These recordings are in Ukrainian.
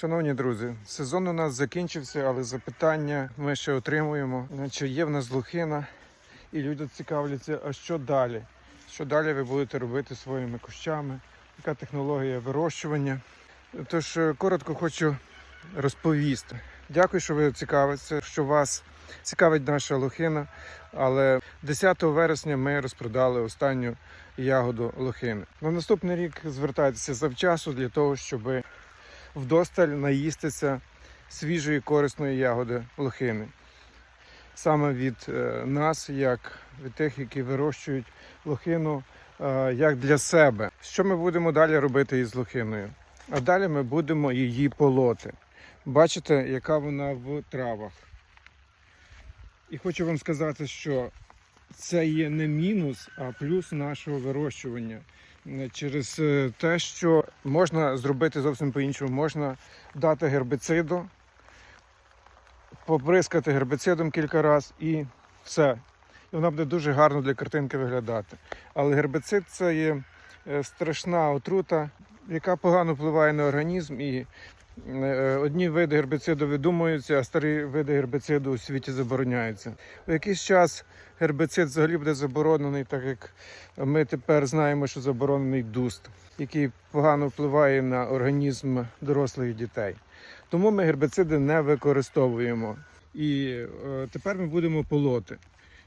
Шановні друзі, сезон у нас закінчився, але запитання ми ще отримуємо. Чи є в нас лухина? І люди цікавляться, а що далі? Що далі ви будете робити своїми кущами? Яка технологія вирощування? Тож е, коротко хочу розповісти. Дякую, що ви цікавитеся, що вас цікавить наша лохина. Але 10 вересня ми розпродали останню ягоду лохини. На наступний рік звертайтеся завчасу для того, щоб вдосталь наїстися свіжої корисної ягоди лохини. Саме від е, нас, як від тих, які вирощують лохину, е, як для себе. Що ми будемо далі робити із лохиною? А далі ми будемо її полоти. Бачите, яка вона в травах. І хочу вам сказати, що це є не мінус, а плюс нашого вирощування. Через е, те, що можна зробити зовсім по-іншому. Можна дати гербициду, побризкати гербицидом кілька разів і все. І вона буде дуже гарно для картинки виглядати. Але гербицид це є е, страшна отрута, яка погано впливає на організм. І одні види гербициду видумуються, а старі види гербициду у світі забороняються. У якийсь час гербицид взагалі буде заборонений, так як ми тепер знаємо, що заборонений дуст, який погано впливає на організм дорослих дітей. Тому ми гербициди не використовуємо. І е, тепер ми будемо полоти.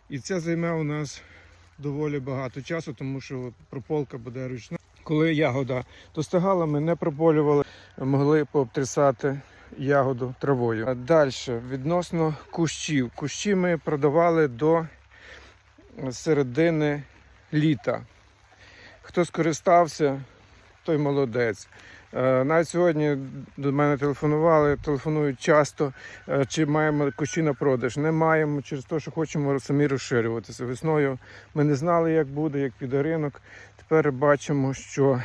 І це займе у нас доволі багато часу, тому що прополка буде ручна. Коли ягода достигала, ми не прополювали, могли пообтрясати ягоду травою. Далі, відносно кущів. Кущі ми продавали до середини літа. Хто скористався, той молодець. Е, Навіть сьогодні до мене телефонували, телефонують часто, е, чи маємо кущі на продаж. Не маємо через те, що хочемо самі розширюватися. Весною ми не знали, як буде, як піде ринок. Тепер бачимо, що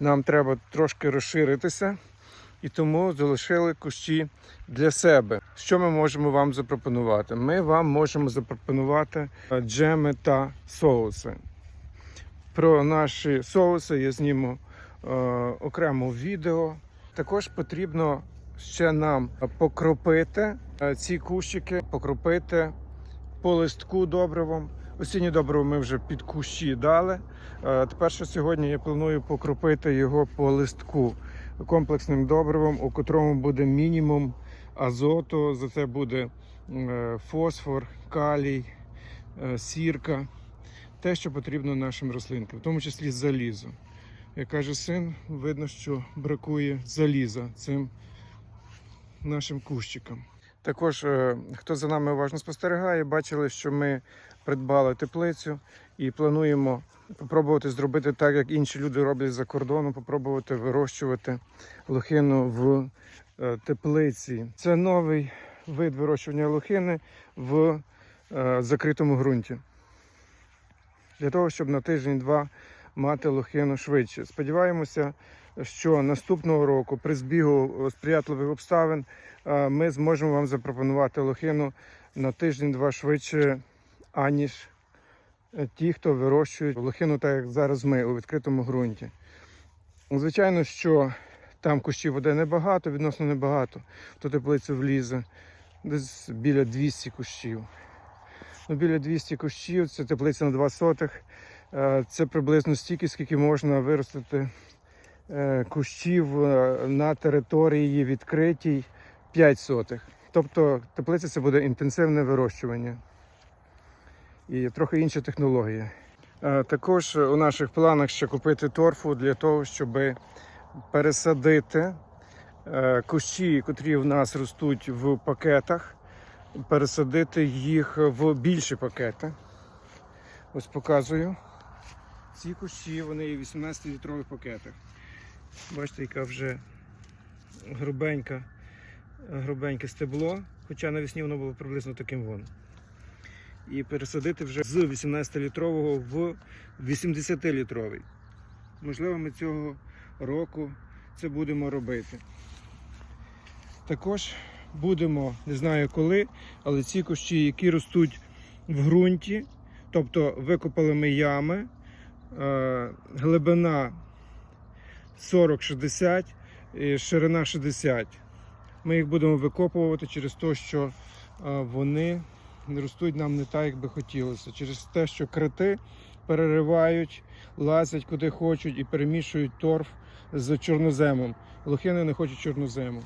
нам треба трошки розширитися, і тому залишили кущі для себе. Що ми можемо вам запропонувати? Ми вам можемо запропонувати е, джеми та соуси. Про наші соуси я зніму е, окремо відео. Також потрібно ще нам покропити е, ці кущики, покропити по листку добривом. Осіннє добриво ми вже під кущі дали. Е, Тепер що сьогодні я планую покропити його по листку комплексним добривом, у котрому буде мінімум азоту. За це буде е, фосфор, калій, е, сірка. Те, що потрібно нашим рослинкам, в тому числі залізо. Як каже син, видно, що бракує заліза цим нашим кущикам. Також, е, хто за нами уважно спостерігає, бачили, що ми придбали теплицю і плануємо спробувати зробити так, як інші люди роблять за кордоном, попробувати вирощувати лохину в е, теплиці. Це новий вид вирощування лохини в е, закритому ґрунті. Для того, щоб на тиждень-два мати лохину швидше. Сподіваємося, що наступного року при збігу сприятливих обставин е, ми зможемо вам запропонувати лохину на тиждень-два швидше, аніж е, ті, хто вирощують лохину, так як зараз ми у відкритому ґрунті. Звичайно, що там кущів води небагато, відносно небагато. Ту теплицю влізе десь біля 200 кущів. Ну, біля 200 кущів, це теплиця на 2 сотих. Е, Це приблизно стільки, скільки можна виростити е, кущів е, на території відкритій 5 сотих. Тобто теплиця це буде інтенсивне вирощування і трохи інша технологія. Також у наших планах ще купити торфу для того, щоб пересадити кущі, котрі в нас ростуть в пакетах, пересадити їх в більші пакети. Ось показую. Ці кущі вони в 18-літрових пакетах. Бачите, яка вже грубенька, грубеньке стебло, хоча навесні воно було приблизно таким вон. І пересадити вже з 18-літрового в 80-літровий. Можливо, ми цього року це будемо робити. Також будемо, не знаю коли, але ці кущі, які ростуть в ґрунті, тобто викопали ми ями, глибина 40-60, і ширина 60. Ми їх будемо викопувати через те, що е, вони не ростуть нам не так, як би хотілося. Через те, що крити переривають, лазять куди хочуть і перемішують торф з чорноземом. Лохини не хочуть чорнозему.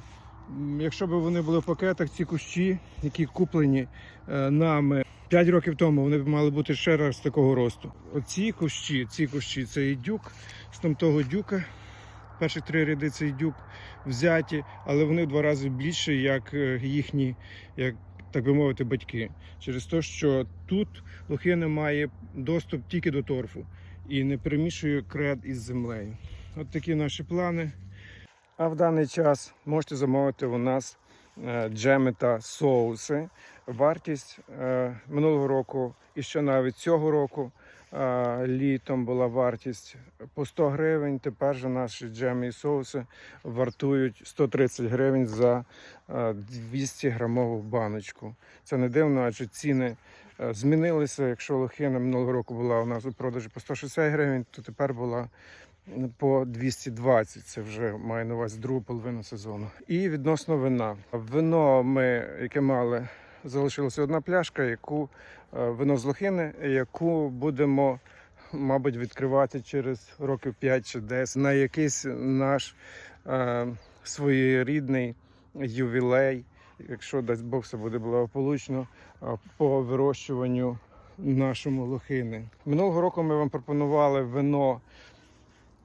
Якщо б вони були в пакетах, ці кущі, які куплені е, нами 5 років тому, вони б мали бути ще раз такого росту. Оці кущі, ці кущі це і дюк, з там того дюка. Перші три ряди це і дюк взяті, але вони в два рази більші, як е, їхні, як так би мовити, батьки. Через те, що тут лохина має доступ тільки до торфу і не перемішує кред із землею. От такі наші плани. А в даний час можете замовити у нас джеми та соуси. Вартість е, минулого року і ще навіть цього року е, літом була вартість по 100 гривень. Тепер же наші джеми і соуси вартують 130 гривень за е, 200 грамову баночку. Це не дивно, адже ціни е, змінилися. Якщо лохина минулого року була у нас у продажі по 160 гривень, то тепер була по 220. Це вже має на увазі другу половину сезону. І відносно вина. Вино ми, яке мали, залишилася одна пляшка, яку е, вино з лохини, яку будемо. Мабуть, відкривати через років 5 чи 10 на якийсь наш е, своєрідний ювілей, якщо дасть Бог все буде благополучно, е, по вирощуванню нашому лохини. Минулого року ми вам пропонували вино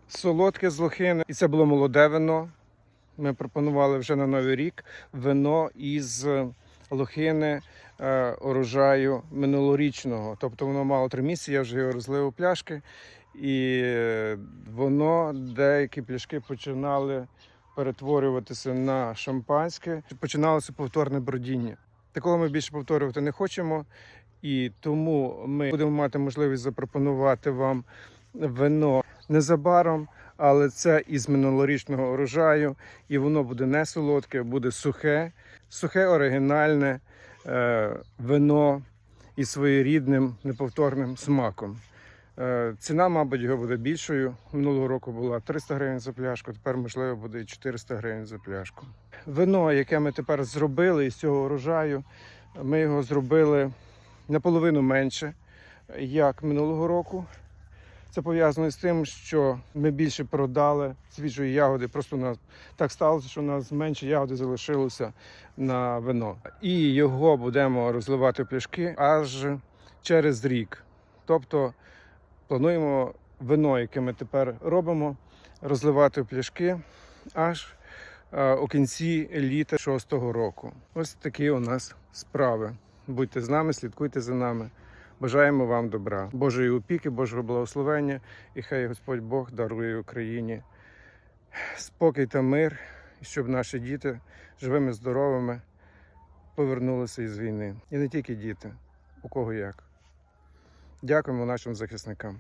солодке з лохини, і це було молоде вино. Ми пропонували вже на новий рік вино із лохини е, урожаю минулорічного. Тобто воно мало три місяці, я вже його розлив у пляшки, і е, воно деякі пляшки починали перетворюватися на шампанське. Починалося повторне бродіння. Такого ми більше повторювати не хочемо, і тому ми будемо мати можливість запропонувати вам вино незабаром, але це із минулорічного урожаю, і воно буде не солодке, буде сухе, сухе оригінальне е, вино із своєрідним неповторним смаком. Е, ціна, мабуть, його буде більшою. Минулого року була 300 гривень за пляшку, тепер, можливо, буде і 400 гривень за пляшку. Вино, яке ми тепер зробили із цього урожаю, ми його зробили наполовину менше, як минулого року. Це пов'язано з тим, що ми більше продали свіжої ягоди. Просто нас так сталося, що у нас менше ягоди залишилося на вино. І його будемо розливати в пляшки аж через рік. Тобто плануємо вино, яке ми тепер робимо, розливати в пляшки аж е, у кінці літа шостого року. Ось такі у нас справи. Будьте з нами, слідкуйте за нами. Бажаємо вам добра, Божої опіки, Божого благословення, і хай Господь Бог дарує Україні спокій та мир, і щоб наші діти живими, здоровими повернулися із війни. І не тільки діти, у кого як. Дякуємо нашим захисникам.